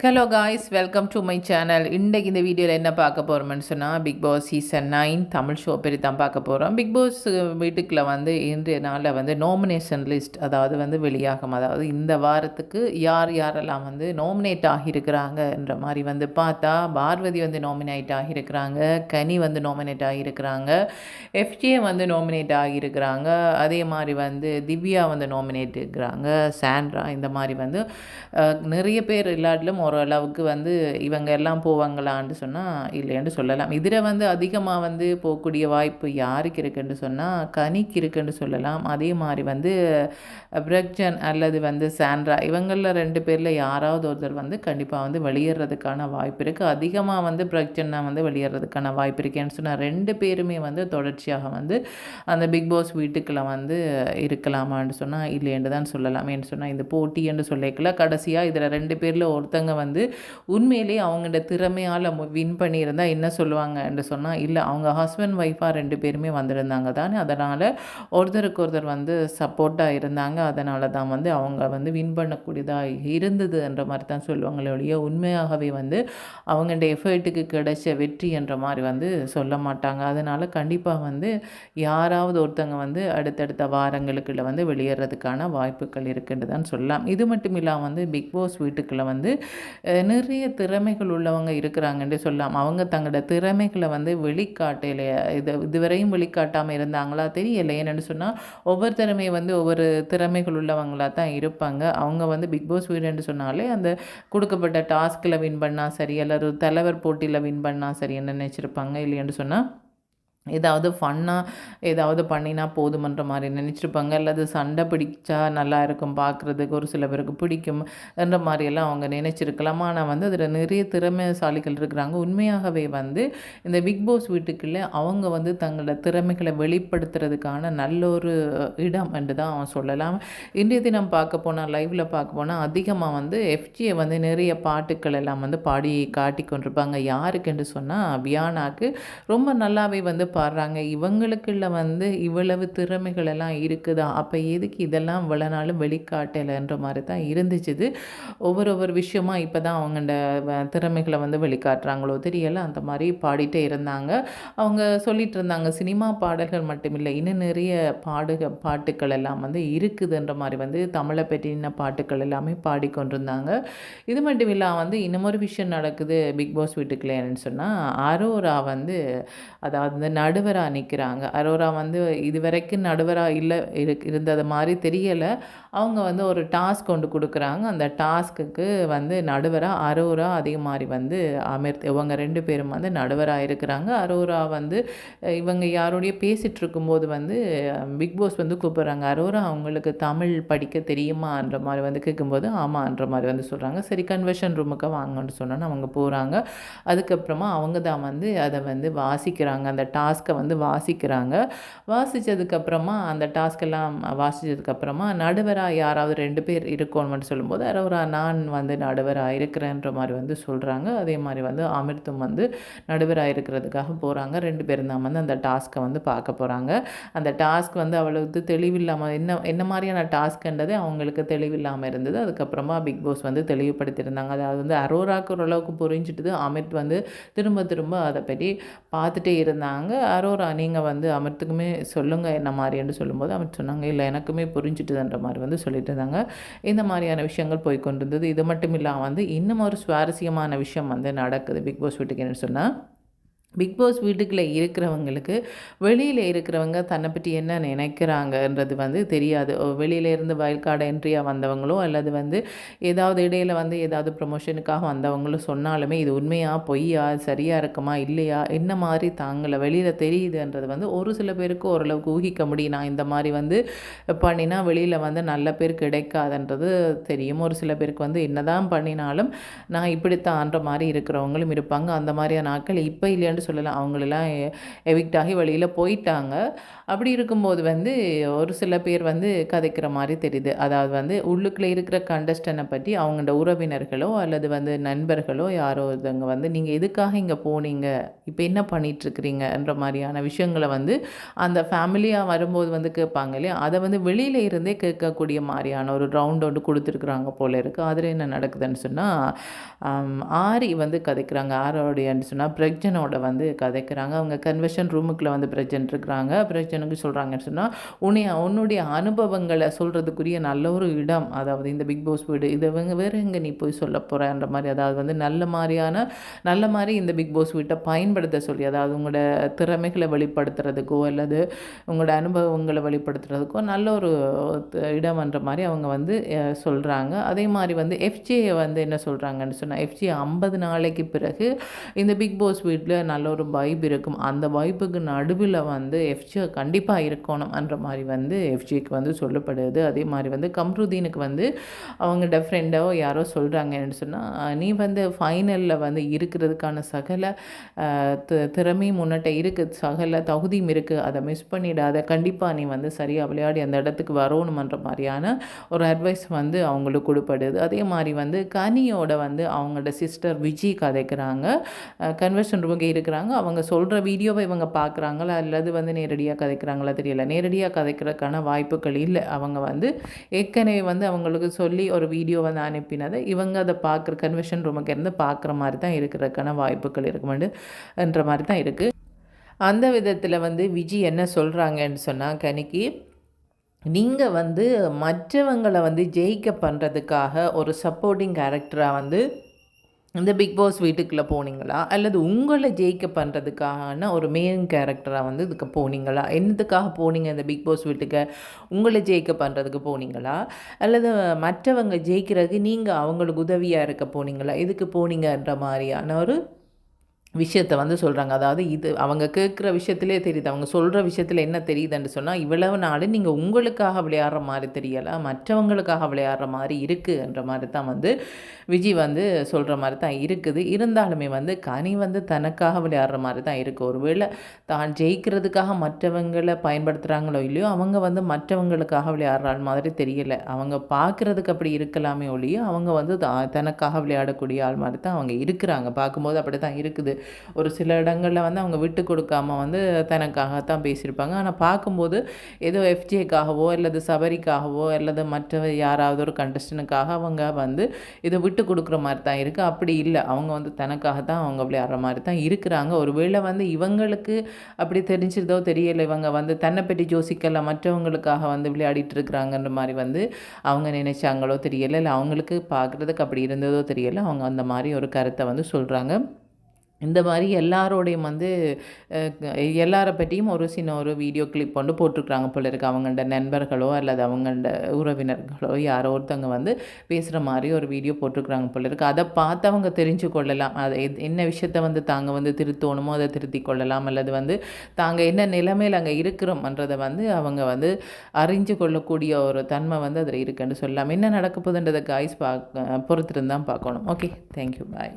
Hello guys welcome to my channel இன்றைக்கு இந்த வீடியோவில் என்ன பார்க்க போகிறோம்னு சொன்னால் Bigg Boss season nine Tamil show பற்றி தான் பார்க்க போகிறோம் பிக் பாஸ் வீட்டுக்குள்ள வந்து இன்றைய நாளில் வந்து நாமினேஷன் லிஸ்ட் அதாவது வந்து வெளியாகும். அதாவது இந்த வாரத்துக்கு யார் யாரெல்லாம் வந்து நாமினேட் ஆகியிருக்கிறாங்கன்ற மாதிரி வந்து பார்த்தா பார்வதி வந்து நாமினேட் ஆகியிருக்கிறாங்க கனி வந்து நாமினேட் ஆகியிருக்கிறாங்க எஃப்ஜே வந்து நாமினேட் ஆகியிருக்கிறாங்க அதே மாதிரி வந்து திவ்யா வந்து நாமினேட் இருக்கிறாங்க சாண்ட்ரா இந்த மாதிரி வந்து நிறைய பேர் இல்லாட்டிலும் ஓரளவுக்கு வந்து இவங்க எல்லாம் போவாங்களான்னு சொன்னால் இல்லைன்னு சொல்லலாம். இதில் வந்து அதிகமாக வந்து போகக்கூடிய வாய்ப்பு யாருக்கு இருக்குன்னு சொன்னால் கனிக்கு இருக்குன்னு சொல்லலாம். அதே மாதிரி வந்து பிரக்ஜன் அல்லது வந்து சாண்ட்ரா இவங்களில் ரெண்டு பேரில் யாராவது ஒருத்தர் வந்து கண்டிப்பாக வந்து வெளியேறதுக்கான வாய்ப்பு இருக்குது அதிகமாக வந்து பிரக்ஜன்னா வந்து வெளியேறதுக்கான வாய்ப்பு இருக்கேன்னு சொன்னால் ரெண்டு பேருமே வந்து தொடர்ச்சியாக வந்து அந்த பிக் பாஸ் வீட்டுக்குள்ள வந்து இருக்கலாமான்னு சொன்னால் இல்லைன்னு தான் சொல்லலாம். ஏன்னு சொன்னால் இந்த போட்டி என்று சொல்லிக்கல கடைசியாக இதில் ரெண்டு பேரில் ஒருத்தங்க வந்து உண்மையிலேயே அவங்களோட திறமையால் வின் பண்ணியிருந்தால் என்ன சொல்லுவாங்க என்று சொன்னால் இல்லை அவங்க ஹஸ்பண்ட் ஒய்ஃபாக ரெண்டு பேருமே வந்திருந்தாங்க தானே. அதனால் ஒருத்தருக்கு ஒருத்தர் வந்து சப்போர்ட்டாக இருந்தாங்க. அதனால தான் வந்து அவங்க வந்து வின் பண்ணக்கூடியதாக இருந்தது என்ற மாதிரி தான் சொல்லுவாங்களே ஒழிய உண்மையாகவே வந்து அவங்களோட எஃபர்ட்டுக்கு கிடைச்ச வெற்றி என்ற மாதிரி வந்து சொல்ல மாட்டாங்க. அதனால் கண்டிப்பாக வந்து யாராவது ஒருத்தங்க வந்து அடுத்தடுத்த வாரங்களுக்குள்ள வந்து வெளியேறதுக்கான வாய்ப்புகள் இருக்குன்னு தான் சொல்லலாம். இது மட்டும் இல்லாமல் வந்து பிக் பாஸ் வீட்டுக்குள்ளே வந்து நிறைய திறமைகள் உள்ளவங்க இருக்கிறாங்கன்னு சொல்லலாம். அவங்க தங்களோட திறமைகளை வந்து வெளிக்காட்டையில இது இதுவரையும் வெளிக்காட்டாமல் இருந்தாங்களா தெரியல. ஏன்னு சொன்னால் ஒவ்வொரு திறமையை வந்து ஒவ்வொரு திறமைகள் உள்ளவங்களாக தான் இருப்பாங்க. அவங்க வந்து பிக் பாஸ் வீடுன்னு சொன்னாலே அந்த கொடுக்கப்பட்ட டாஸ்கில் வின் பண்ணால் சரி அல்லது தலைவர் போட்டியில் வின் பண்ணால் சரின்னு நினச்சிருப்பாங்க இல்லைன்னு சொன்னால் ஏதாவது ஃபன்னாக ஏதாவது பண்ணினா போதுமன்ற மாதிரி நினச்சிருப்பாங்க. அல்லது சண்டை பிடிச்சா நல்லா இருக்கும் பார்க்குறதுக்கு ஒரு சில பேருக்கு பிடிக்கும் என்ற மாதிரியெல்லாம் அவங்க நினச்சிருக்கலாம். ஆனால் வந்து அதில் நிறைய திறமைசாலிகள் இருக்கிறாங்க. உண்மையாகவே வந்து இந்த பிக் பாஸ் வீட்டுக்குள்ளே அவங்க வந்து தங்களோட திறமைகளை வெளிப்படுத்துறதுக்கான நல்ல ஒரு இடம் என்று தான் அவன் சொல்லலாம். இன்றைய தினம் பார்க்க போனால் லைவில் பார்க்க போனால் அதிகமாக வந்து எஃப்ஜியை வந்து நிறைய பாட்டுக்கள் எல்லாம் வந்து பாடி காட்டி கொண்டிருப்பாங்க. யாருக்குன்னு சொன்னால் வியானாக்கு ரொம்ப நல்லாவே வந்து பாடுறாங்க. இவங்களுக்குள்ள வந்து இவ்வளவு திறமைகள் எல்லாம் இருக்குதா? அப்போ எதுக்கு இதெல்லாம் இவ்வளோ நாளும் வெளிக்காட்டலைன்ற மாதிரி தான் இருந்துச்சுது. ஒவ்வொரு ஒவ்வொரு விஷயமா இப்போ தான் அவங்களோட திறமைகளை வந்து வெளிக்காட்டுறாங்களோ தெரியல. அந்த மாதிரி பாடிட்டே இருந்தாங்க. அவங்க சொல்லிட்டு இருந்தாங்க சினிமா பாடல்கள் மட்டுமில்லை இன்னும் நிறைய பாடுக பாட்டுக்கள் எல்லாம் வந்து இருக்குதுன்ற மாதிரி வந்து தமிழை பற்றின பாட்டுக்கள் எல்லாமே பாடிக்கொண்டிருந்தாங்க இது மட்டும் இல்லாமல் வந்து இன்னமொரு விஷயம் நடக்குது பிக் பாஸ் வீட்டுக்குள்ளேன்னு சொன்னால் அரோரா வந்து அதாவது வந்து நடுவராக நிற்கிறாங்க அரோரா வந்து இது வரைக்கும் நடுவராக இல்லை இரு இருந்தது மாதிரி தெரியலை. அவங்க வந்து ஒரு டாஸ்க் கொண்டு கொடுக்குறாங்க. அந்த டாஸ்க்குக்கு வந்து நடுவராக அரோரா அதே மாதிரி வந்து அமிர்த் இவங்க ரெண்டு பேரும் வந்து நடுவராக இருக்கிறாங்க. அரோரா வந்து இவங்க யாரோடைய பேசிகிட்டு இருக்கும்போது வந்து பிக் பாஸ் வந்து கூப்பிட்றாங்க. அரோரா அவங்களுக்கு தமிழ் படிக்க தெரியுமான்ற மாதிரி வந்து கேட்கும்போது ஆமான்ற மாதிரி வந்து சொல்கிறாங்க சரி கன்வெர்ஷன் ரூமுக்கு வாங்கன்னு சொன்னோன்னு அவங்க போகிறாங்க அதுக்கப்புறமா அவங்க தான் வந்து அதை வந்து வாசிக்கிறாங்க. அந்த டாஸ்க் டாஸ்க்கை வந்து வாசிக்கிறாங்க. வாசித்ததுக்கப்புறமா அந்த டாஸ்க்கெல்லாம் வாசித்ததுக்கப்புறமா நடுவராக யாராவது ரெண்டு பேர் இருக்கணும்னு சொல்லும்போது அரோரா நான் வந்து நடுவராக இருக்கிறேன்ற மாதிரி வந்து சொல்கிறாங்க அதே மாதிரி வந்து அமிர்தம் வந்து நடுவராக இருக்கிறதுக்காக போகிறாங்க ரெண்டு பேரும் தான் வந்து அந்த டாஸ்க்கை வந்து பார்க்க போகிறாங்க அந்த டாஸ்க் வந்து அவ்வளவு தெளிவில்லாமல் என்ன என்ன மாதிரியான டாஸ்க்ன்றது அவங்களுக்கு தெளிவில்லாமல் இருந்தது. அதுக்கப்புறமா பிக் பாஸ் வந்து தெளிவுபடுத்தியிருந்தாங்க. அதாவது வந்து அரோராக்கு ஓரளவுக்கு புரிஞ்சுட்டுது. அமிர்த் வந்து திரும்ப திரும்ப அதை பற்றி பார்த்துட்டே இருந்தாங்க. அரோரா நீங்கள் வந்து அமிர்த்துக்குமே சொல்லுங்கள் என்ன மாதிரின்னு சொல்லும்போது அமிர்த் சொன்னாங்க இல்லை எனக்குமே புரிஞ்சுட்டுதுன்ற மாதிரி வந்து சொல்லிட்டு இருந்தாங்க. இந்த மாதிரியான விஷயங்கள் போய் கொண்டிருந்தது. இது மட்டும் இல்லாமல் வந்து இன்னும் ஒரு சுவாரஸ்யமான விஷயம் வந்து நடக்குது. பிக் பாஸ் வீட்டுக்கு என்ன சொன்னால் பிக் பாஸ் வீட்டுக்குள்ளே இருக்கிறவங்களுக்கு வெளியில் இருக்கிறவங்க தன்னை பற்றி என்ன நினைக்கிறாங்கன்றது வந்து தெரியாது. வெளியிலேருந்து வெளியில இருந்து வயல்காடு என்ட்ரியாக வந்தவங்களோ அல்லது வந்து ஏதாவது இடையில வந்து ஏதாவது ப்ரொமோஷனுக்காக வந்தவங்களோ சொன்னாலுமே இது உண்மையா பொய்யா சரியாக இருக்குமா இல்லையா என்ன மாதிரி தாங்களை வெளியில் தெரியுதுன்றது வந்து ஒரு சில பேருக்கு ஓரளவுக்கு ஊகிக்க முடியும். நான் இந்த மாதிரி வந்து பண்ணினா வெளியில் வந்து நல்ல பேர் கிடைக்காதுன்றது தெரியும். ஒரு சில பேருக்கு வந்து என்னதான் பண்ணினாலும் நான் இப்படித்தான்ற மாதிரி இருக்கிறவங்களும் இருப்பாங்க. அந்த மாதிரியான நாட்கள் இப்போ இல்லைன்னு இல்லைன்னு சொல்லலாம். அவங்களெல்லாம் எவிக்ட் ஆகி வழியில் போயிட்டாங்க. அப்படி இருக்கும்போது வந்து ஒரு சில பேர் வந்து கதைக்கிற மாதிரி தெரியுது. அதாவது வந்து உள்ளுக்குள்ளே இருக்கிற கண்டஸ்டனை பற்றி அவங்களோட உறவினர்களோ அல்லது வந்து நண்பர்களோ யாரோ ஒருத்தவங்க வந்து நீங்கள் எதுக்காக இங்கே போனீங்க? இப்போ என்ன பண்ணிகிட்ருக்கிறீங்கன்ற மாதிரியான விஷயங்களை வந்து அந்த ஃபேமிலியாக வரும்போது வந்து கேட்பாங்க இல்லையா? அதை வந்து வெளியில் இருந்தே கேட்கக்கூடிய மாதிரியான ஒரு ரவுண்ட் ஒன்று கொடுத்துருக்குறாங்க போல இருக்குது அதில் என்ன நடக்குதுன்னு சொன்னால் ஆரி வந்து கதைக்கிறாங்க. ஆரோடையன்னு சொன்னால் பிரஜனோட வந்து கதைக்கிறாங்க. அவங்க கன்வெஷன் ரூமுக்குள்ளே வந்து பிரஜன் இருக்கிறாங்க. பிரஜனுக்கு சொல்கிறாங்கன்னு சொன்னால் உன்னை உன்னுடைய அனுபவங்களை சொல்கிறதுக்குரிய நல்ல ஒரு இடம். அதாவது இந்த பிக் பாஸ் வீடு. இதை வேறு எங்கே நீ போய் சொல்ல போகிறன்ற மாதிரி அதாவது வந்து நல்ல மாதிரியான நல்ல மாதிரி இந்த பிக் பாஸ் வீட்டை பயன்படுத்த சொல்லி அதாவது உங்களோட திறமைகளை வெளிப்படுத்துறதுக்கோ அல்லது உங்களோட அனுபவங்களை வெளிப்படுத்துறதுக்கோ நல்ல ஒரு இடம்ன்ற மாதிரி அவங்க வந்து சொல்கிறாங்க அதே மாதிரி வந்து எஃப்ஜியை வந்து என்ன சொல்கிறாங்கன்னு சொன்னால் எஃப்ஜி ஐம்பது நாளைக்கு பிறகு இந்த பிக் பாஸ் வீட்டில் நல்ல ஒரு வைப் இருக்கும். அந்த வைப்புக்கு நடுவில் வந்து எஃப்ஜி கண்டிப்பாக இருக்கணும்ன்ற மாதிரி வந்து எஃப்ஜிக்கு வந்து சொல்லப்படுது. அதே மாதிரி வந்து கம்ருதீனுக்கு வந்து அவங்க ஃப்ரெண்டோ யாரோ சொல்கிறாங்கன்னு சொன்னால் நீ வந்து ஃபைனலில் வந்து இருக்கிறதுக்கான சகல திறமையும் முன்னட்ட இருக்குது சகல தகுதியும் இருக்குது அதை மிஸ் பண்ணிடாத. கண்டிப்பாக நீ வந்து சரியாக விளையாடி அந்த இடத்துக்கு வரணுமன்ற மாதிரியான ஒரு அட்வைஸ் வந்து அவங்களுக்கு கொடுப்படுது. அதே மாதிரி வந்து கனியோட வந்து அவங்களோட சிஸ்டர் விஜி கதைக்கிறாங்க. கன்வர்ஷன் ரூமுக்கு இருக்கிறாங்க அவங்க சொல்கிற வீடியோவை இவங்க பார்க்குறாங்களா? அல்லது வந்து நேரடியாக கதைக்கிறாங்களா தெரியல. நேரடியாக கதைக்கிறதுக்கான வாய்ப்புகள் இல்லை. அவங்க வந்து ஏற்கனவே வந்து அவங்களுக்கு சொல்லி ஒரு வீடியோ வந்து அனுப்பினதை இவங்க அதை பார்க்குற கன்வென்ஷன் ரூமுக்கு இருந்து பார்க்குற மாதிரி தான் இருக்கிறதுக்கான வாய்ப்புகள் இருக்குமென்ற மாதிரி தான் இருக்குது அந்த விதத்தில் வந்து விஜய் என்ன சொல்கிறாங்கன்னு சொன்னால் கனிக்கு நீங்கள் வந்து மற்றவங்களை வந்து ஜெயிக்க பண்ணுறதுக்காக ஒரு சப்போர்ட்டிங் கேரக்டராக வந்து இந்த பிக் பாஸ் வீட்டுக்குள்ளே போனீங்களா? அல்லது உங்களை ஜெயிக்க பண்ணுறதுக்கான ஒரு மெயின் கேரக்டராக வந்து இதுக்கு போனீங்களா? என்னதுக்காக போனீங்க இந்த பிக் பாஸ் வீட்டுக்கு? உங்களை ஜெயிக்க பண்ணுறதுக்கு போனீங்களா? அல்லது மற்றவங்க ஜெயிக்கிறதுக்கு நீங்கள் அவங்களுக்கு உதவியாக இருக்க போனீங்களா? இதுக்கு போனீங்கன்ற மாதிரியான ஒரு விஷயத்தை வந்து சொல்கிறாங்க அதாவது இது அவங்க கேட்குற விஷயத்திலே தெரியுது. அவங்க சொல்கிற விஷயத்தில் என்ன தெரியுதுன்னு சொன்னால் இவ்வளவு நாள் நீங்கள் உங்களுக்காக விளையாடுற மாதிரி தெரியலை மற்றவங்களுக்காக விளையாடுற மாதிரி இருக்குன்ற மாதிரி தான் வந்து விஜய் வந்து சொல்கிற மாதிரி தான் இருக்குது. இருந்தாலுமே வந்து கனி வந்து தனக்காக விளையாடுற மாதிரி தான் இருக்குது ஒருவேளை தான் ஜெயிக்கிறதுக்காக மற்றவங்களை பயன்படுத்துகிறாங்களோ இல்லையோ அவங்க வந்து மற்றவங்களுக்காக விளையாடுற மாதிரி தெரியலை. அவங்க பார்க்குறதுக்கு அப்படி இருக்கலாமே ஒழியோ அவங்க வந்து தனக்காக விளையாடக்கூடிய ஆள் மாதிரி தான் அவங்க இருக்கிறாங்க. பார்க்கும்போது அப்படி தான் இருக்குது. ஒரு சில இடங்களில் வந்து அவங்க விட்டு கொடுக்காம வந்து தனக்காகத்தான் பேசியிருப்பாங்க. ஆனால் பார்க்கும்போது ஏதோ எஃப்ஜேக்காகவோ அல்லது சபரிக்காகவோ அல்லது மற்ற யாராவது ஒரு கண்டஸ்டனுக்காக அவங்க வந்து இதை விட்டு கொடுக்குற மாதிரி தான் இருக்குது அப்படி இல்லை. அவங்க வந்து தனக்காக தான் அவங்க விளையாடுற மாதிரி தான் இருக்கிறாங்க. ஒருவேளை வந்து இவங்களுக்கு அப்படி தெரிஞ்சிருந்தோ தெரியலை இவங்க வந்து தன்னை பற்றி ஜோசிக்கல மற்றவங்களுக்காக வந்து விளையாடிட்டு இருக்கிறாங்கன்ற மாதிரி வந்து அவங்க நினைச்சாங்களோ தெரியலை இல்லை அவங்களுக்கு பார்க்குறதுக்கு அப்படி இருந்ததோ தெரியலை அவங்க அந்த மாதிரி ஒரு கருத்தை வந்து சொல்கிறாங்க இந்த மாதிரி எல்லாரோடையும் வந்து எல்லாரை பற்றியும் ஒரு சின்ன ஒரு வீடியோ கிளிப் கொண்டு போட்டிருக்கிறாங்க போல இருக்குது அவங்கள்ட நண்பர்களோ அல்லது அவங்கள்ட உறவினர்களோ யாரோ ஒருத்தவங்க வந்து பேசுகிற மாதிரி ஒரு வீடியோ போட்டிருக்கிறாங்க போல இருக்குது அதை பார்த்து அவங்க தெரிஞ்சு கொள்ளலாம். அதை என்ன விஷயத்த வந்து தாங்க வந்து திருத்தோணுமோ அதை திருத்தி கொள்ளலாம். அல்லது வந்து தாங்க என்ன நிலைமையில் அங்கே இருக்கிறோம்ன்றதை வந்து அவங்க வந்து அறிஞ்சு கொள்ளக்கூடிய ஒரு தன்மை வந்து அதில் இருக்குன்னு சொல்லலாம். என்ன நடக்க போகுதுன்றதை காய்ஸ் பார்க்க பொறுத்திருந்தான் பார்க்கணும். Okay thank you bye